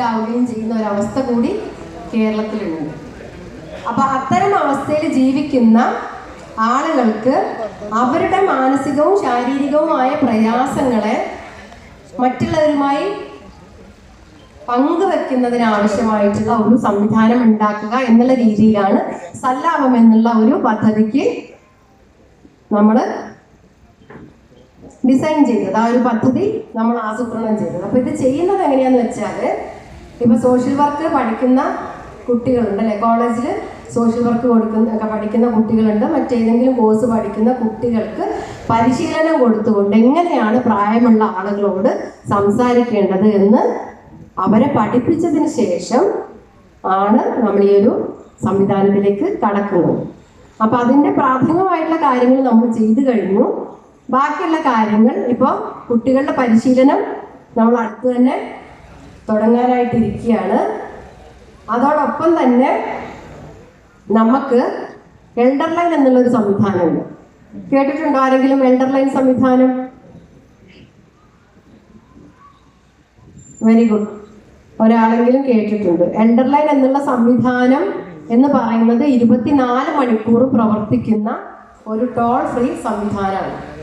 ാവുകയും ചെയ്യുന്ന ഒരവസ്ഥ കൂടി കേരളത്തിലുണ്ട്. അപ്പൊ അത്തരം അവസ്ഥയിൽ ജീവിക്കുന്ന ആളുകൾക്ക് അവരുടെ മാനസികവും ശാരീരികവുമായ പ്രയാസങ്ങളെ മറ്റുള്ളവരുമായി പങ്കുവെക്കുന്നതിന് ആവശ്യമായിട്ടുള്ള ഒരു സംവിധാനം ഉണ്ടാക്കുക എന്നുള്ള രീതിയിലാണ് സല്ലാപം എന്നുള്ള ഒരു പദ്ധതിക്ക് നമ്മൾ ഡിസൈൻ ചെയ്തത്. ആ ഒരു പദ്ധതി നമ്മൾ ആസൂത്രണം ചെയ്തത്. അപ്പൊ ഇത് ചെയ്യുന്നത് എങ്ങനെയാന്ന് വെച്ചാൽ ഇപ്പൊ സോഷ്യൽ വർക്ക് പഠിക്കുന്ന കുട്ടികളുണ്ട് അല്ലെ? കോളേജിൽ സോഷ്യൽ വർക്ക് കൊടുക്കുന്ന പഠിക്കുന്ന കുട്ടികളുണ്ട്. മറ്റേതെങ്കിലും കോഴ്സ് പഠിക്കുന്ന കുട്ടികൾക്ക് പരിശീലനം കൊടുത്തുകൊണ്ട് എങ്ങനെയാണ് പ്രായമുള്ള ആളുകളോട് സംസാരിക്കേണ്ടത് എന്ന് അവരെ പഠിപ്പിച്ചതിന് ശേഷം ആണ് നമ്മൾ ഈ ഒരു സംവിധാനത്തിലേക്ക് കടക്കുന്നത്. അപ്പൊ അതിന്റെ പ്രാഥമികമായിട്ടുള്ള കാര്യങ്ങൾ നമ്മൾ ചെയ്തു കഴിഞ്ഞു. ബാക്കിയുള്ള കാര്യങ്ങൾ ഇപ്പോൾ കുട്ടികളുടെ പരിശീലനം നമ്മൾ അടുത്ത് തന്നെ തുടങ്ങാനായിട്ടിരിക്കുകയാണ്. അതോടൊപ്പം തന്നെ നമുക്ക് എൽഡർ ലൈൻ എന്നുള്ളൊരു സംവിധാനമുണ്ട്. കേട്ടിട്ടുണ്ടോ ആരെങ്കിലും എൽഡർ ലൈൻ സംവിധാനം? വെരി ഗുഡ് ഒരാളെങ്കിലും കേട്ടിട്ടുണ്ട്. എൽഡർ ലൈൻ എന്നുള്ള സംവിധാനം എന്ന് പറയുന്നത് ഇരുപത്തിനാല് മണിക്കൂർ പ്രവർത്തിക്കുന്ന ഒരു ടോൾ ഫ്രീ സംവിധാനമാണ്.